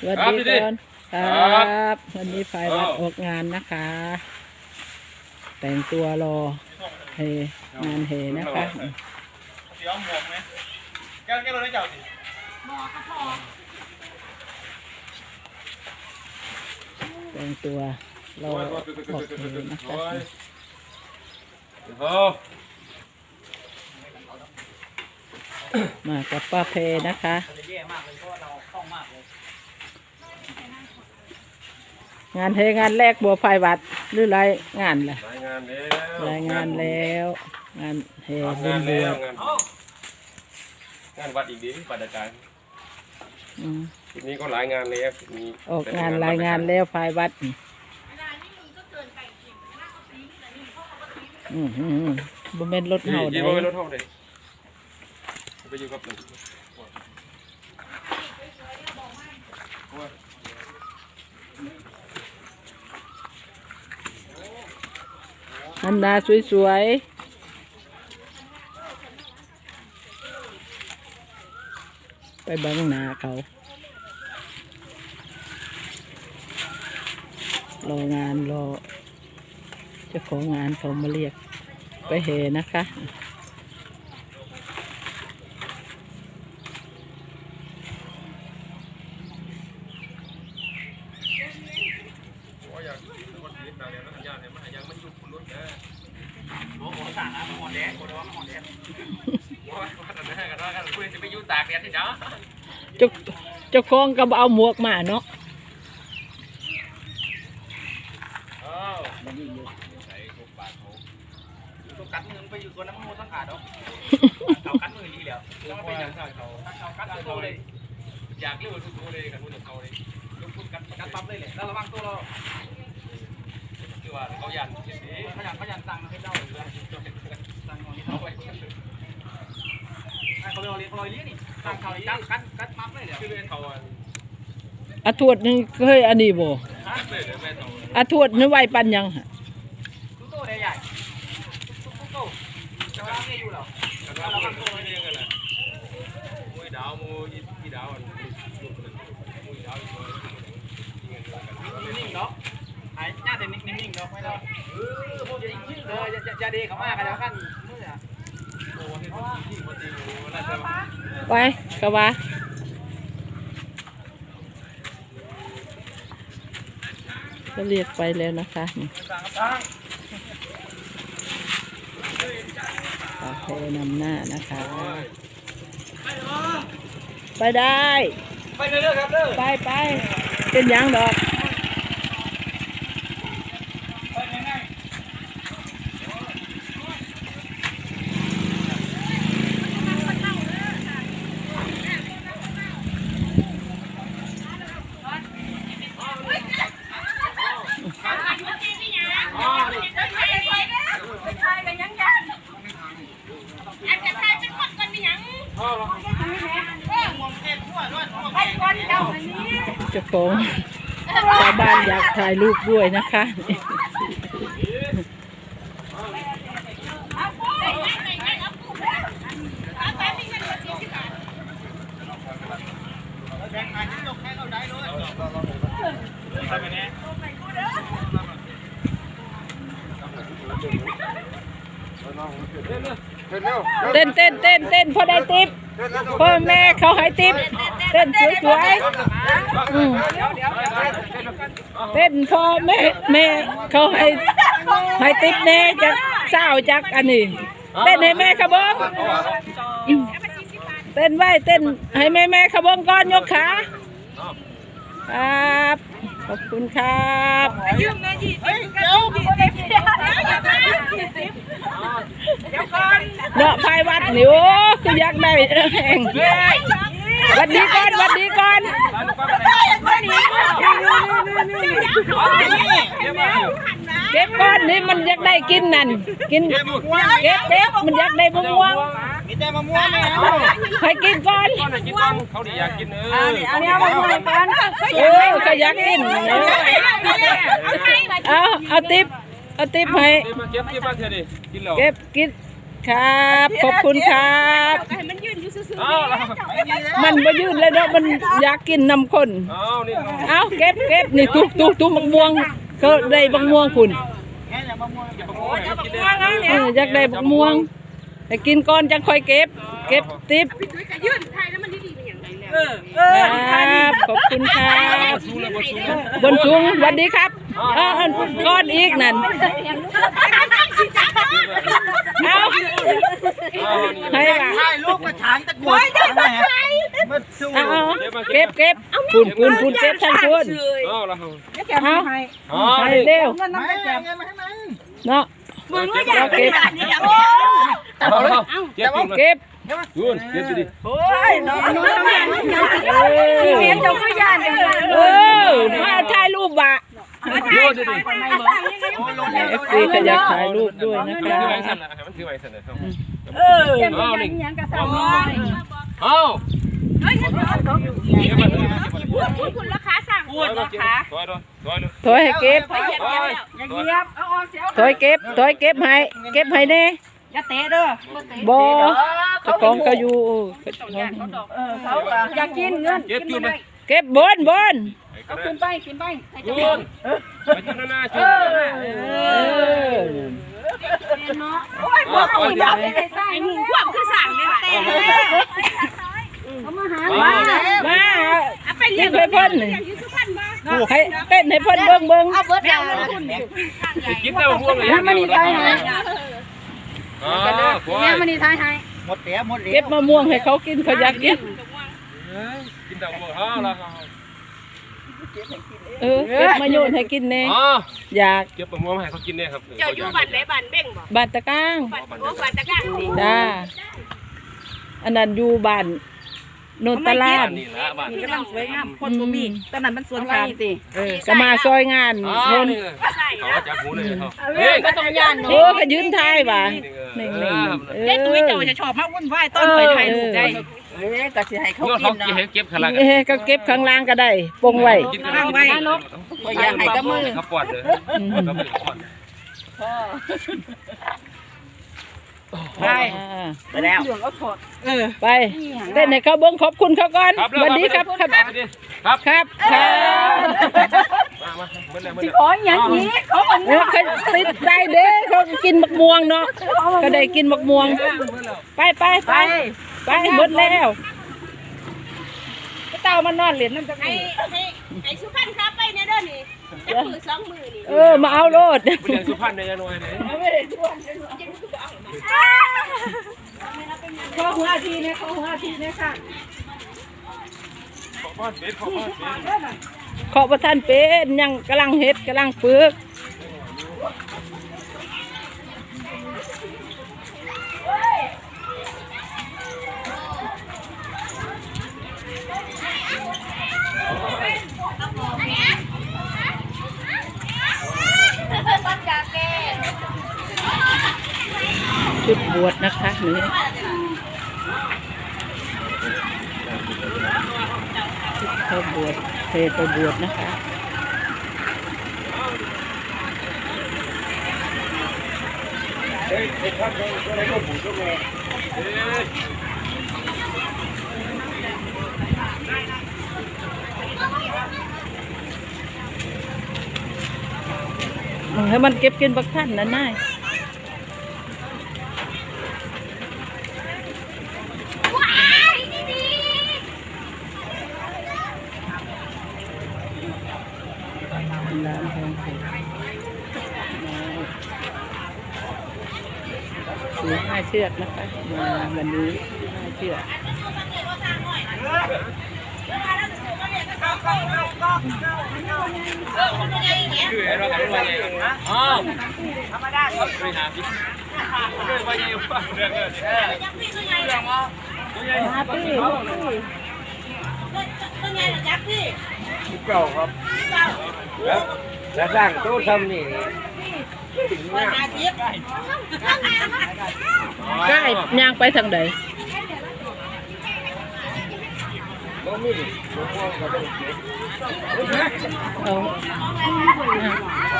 สวัสครับดีพี่ดิก่อนคครรัับวันนี้ฝ่ายวัดอ้าวออกงานนะคะ แต่งตัวรอเฮงานเฮนะคะเดี๋ยวหมวกไหมแก้วแก้วเราได้เจ้าสิแต่งตัวรอออกเฮนะคะโอ้มากับป้าเพนะคะจะแย่มากเลยเพราะว่าเราคล่องมากเลย งานเฮงานแรกบัวฝ่ายวัดหรือไรงานล่ะรายงานแล้วรายงานแล้ว งานเฮงานบุญแล้เดือวงานงานวัดอีกดีปัดอาจารย์อืมทีนี้ก็หลายงานแล้วมีออกงานรายงานแล้วฝ่ายวัดอืมอืมอืมบ่แม่นรถนี่เฮายี่ได้ห้อรถเท่าเลยไปอยู่กับหนึ่งันนาสวยๆ ไปบังนาเขารองานรอเจ้าของงานเขามาเรียกไปเฮนะคะ โอ้โหสั่งนะหมอนแดงโอ้โหหมอนแดง ว่าแต่แม่กันว่ากัน คุยจะไปอยู่ตากแดดที่เนาะเจ้าเจ้าของก็บ่เอาหมวกมาเนาะอ้าวตัวกัดมือไปอยู่ตัวน้ำมูทั้งขาดเนาะเขากัดมือดีแล้วต้องไปอย่างเขาเขากัดตัวเลยอยากเรียกว่าทุกตัวเลยกันพูดถึงเขาเลยยกพูดกันกัดปั๊บเลยเลยแล้วระวังตัวเราคือว่าเขายันเฉยขยันขยันสั่งให้เจ้าเลยสั่งของนี้เอาไป เขาเลยเขาเลยเลี้ยนี่สั่งเขากัดกัดกัดปั๊บเลยเดี๋ยวคือเป็นเขาอะทวดนึงเคยอันนี้บ่เลยเดี๋ยวแม่เขาอาทวดนี่ไหวปันยังฮะ ทุกตัวใหญ่ทุกตัวจะวางเนี่ยอยู่หรอ แต่ว่าเขาไม่เรียกกันแหละมวยดาวมวยอีดาวอันลูกนั้นมวยดาวอีกตัว นิ่งๆเนาะหายหน้าแต่นิ่งๆเนาะไม่ได้เออพวกอย่ายิงเอออย่าอย่าเดเขามากกันแล้วกันเมื่อ โอ้ที่เขาที่เขาตีโอ้น่าจะ ไว้กะว่าก็เรียกไปแล้วนะคะนี่ปาเพนำหน้านะคะ ไปได้ ไปเรื่อยๆครับเด้อไปไปเป็นหยังดอก ไปง่าย เจ้าของชาวบ้านอยากถ่ายรูปด้วยนะคะ ๆแบ่งงานที่ยกให้เขาได้เลยทำไปเนี่ย เต้นเต้นเต้นเต้นพอได้ติปพ่อแม่เขาให้ติปเต้นสวยๆอืมเต้นพ่อแม่แม่เขาให้ให้ติปแน่จากเศร้าจากอันนี้เต้นให้แม่ขบองอืมเต้นไว้เต้นให้แม่แม่ขบองก่อนยกขาครับ ขอบคุณครับยืมเงินยี่สิบเดี๋ยวเดี๋ยวเดี๋ยวเดี๋ยวก่อนเนาะภายวัดนี่โอ้คืออยากได้แห่งหวัดดีก่อนหวัดดีก่อนคนนี้นี่นี่นี่นี่นี่เก็บก้อนนี่มันอยากได้กินนั่นกินเก็บเก็บมันอยากได้มะม่วง มีแต่มะม่วงแม่ให้กินก่อนก้อนไหนกินบ้างเขาดีอยากกินเอออันนี้เอาไปก่อนเออก็อยากกินเอาเอาติ๊บเอาติ๊บให้มาเก็บเก็บมาเถอะดิกินแล้วเก็บกินครับขอบคุณครับให้มันยืนอยู่เอาแล้วมันบ่ยืดเลยเนาะมันอยากกินน้ำข้นเอานี่เอาเอาเก็บเก็บนี่ตุกตุกตุกมะม่วงก็ได้มะม่วงคุณแค่อย่ามามว ยเก็บโอ้ยกินได้เอออยากได้มะม่วงแต่กินก่อนจังค่อยเก็บ เก็บติ๊บเออเออครับขอบคุณครับสู้เลยบ่สู้เลยบนสูงสวัสดีครับเอออันก้อนอีกนั่นเอาเอานี่ให้ล่ะถ่ายรูปกระถางตะกรวดมันสู้เอาเอาเก็บเก็บปุ่นปุ่นปุ่นเก็บทั้งปุ่นเอาแล้วเอาเอาให้เร็วเงินน้ำได้แจกเงินมาให้มันเนาะมึงว่าอยากเก็บเอา แล้วเก็บเก็บยุ่นเก็บดิโอ้ยน้องน้องทำงานเออเรียนเจ้าก็ย่านเลยเออมาถ่ายรูปว่ะยุ่นดิเอฟซีก็อยากถ่ายรูปด้วยนะมันคะถือไว้สั่นนะมันถือไว้สั่นนะเออเอานี่ยังกระสับเอาเก็บมันคุณราคาสั่งพูดราคาถอยถอยถอยเลยถอยให้เก็บถอยอย่างเงียบเอาออกเสียวถอยเก็บถอยเก็บให้เก็บให้แน่ อย่าเตะเด้อบ่เจ้าของก็อยู่เออเขาอยากกินเงินเก็บยุ่นเลยเก็บบนบนเอาขึ้นไปขึ้นไปยุ่นไปจุนหน้าจุนเออโอ้ยพวกเขาอีดับไม่ได้สร้างมึงพวกคือสั่งเนี่ยเขามาหาเอามามาไปเรียกให้เพิ่นให้เต้นให้เพิ่นเบิ่งเบิ่งเอาเบิร์ดแล้วคุณกินได้ม่วงเลยแล้วมันนี่ทายให้ อ๋อควาแล้วยมันนี่ทายให้หมดเสียหมดเหลเก็บมะม่วงให้เขากินเขาอยากกินกินได้ม่วงอ๋อแล้วเออเก็บมาโยนให้กินแน่อ๋ออยากเก็บมะม่วงให้เขากินเนี่ยครับเจ้าอยู่บ้านไหนบ้านเบ้งบ่บานตะก้างบ้านโอ้บ้านตะก้างนี่จ้าอันนั้นอยู่บ้านโนนตลาดนี่ละบ้านกำลังสวยงามคนบ่มีตอนนั้นมันสวนกันสิเออก็มาซอยงานอ๋อโนนนี่เขาจับหูเลยเขาเฮ้ยก็ต้องย่านโอ้ก็ยืนทายว่ะนี่นี่เออเด็กตุ้ยเจ้าจะชอบมาวุ่นวายต้นไปถ่ายรูปได้เอ๊ะก็สิให้เขาเมื่อกิเขานเก็บเนาะเก็บขลังเอ้ก็เก็บข้างล่างก็ได้ปงไว้กินกันกินก็อยากให้กับมือเขาปอดเลยเขาปอดไปไปแล้วไปเต้นให้เขาเบิ้งขอบคุณเขาก่อนครับสวัสดีครับ ครับ ครับ สิขออย่างนี้เขามันเออเขาติดใจเด้เขากินมักม่วงเนาะก็ได้กินมักม่วง ไปไปไปไปหมดแล้วเต้ามันนอนเหรียญนั่นจะให้ให้ให้สุพรรณครับไปเนี่ยเด้อนี่จักมือสองมือนี่เออมาเอาโลดผู้ใหญ่สุพรรณในยานวยเนี่ยขอหัวทีเนี่ยขอหัวทีเนี่ยค่ะขอพอดเป็ดขอพอดเป็ด ขอประทานเป็นยังกำลังเฮ็ดกำลังฝึก ชุดบวชนะคะนี่ชุด เข้าบวชเทไปบวชนะคะให้มันเก็บกินบักท่านนะนาย ถือห้าเชือกนะคะมาวันนี้ห้าเชือกคือไอ้เราไอ้ว่าไงอ๋อธรรมดาไปหาพี่เรื่องว่าไงเรื่องเรื่องเรื่องมาตี้เป็นไงล่ะจักพี่เก่าครับแล้วแล้วสร้างตู้ทำนี่ อาทิตย์ ใกล้ย่างไปทางใด ก็มีดิหลวงพ่อก็ต้องเก็บ เอาอ่ะ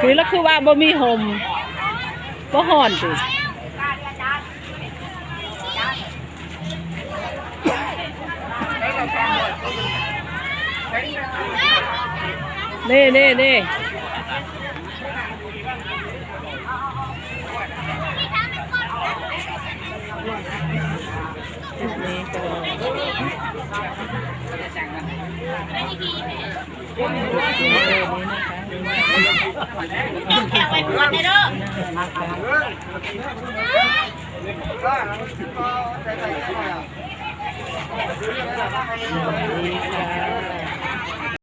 คือแล้วคือว่าบ่มีห่มบ่ฮ้อนตินี่นี่นี่นี่ก็ นี่ค่ะ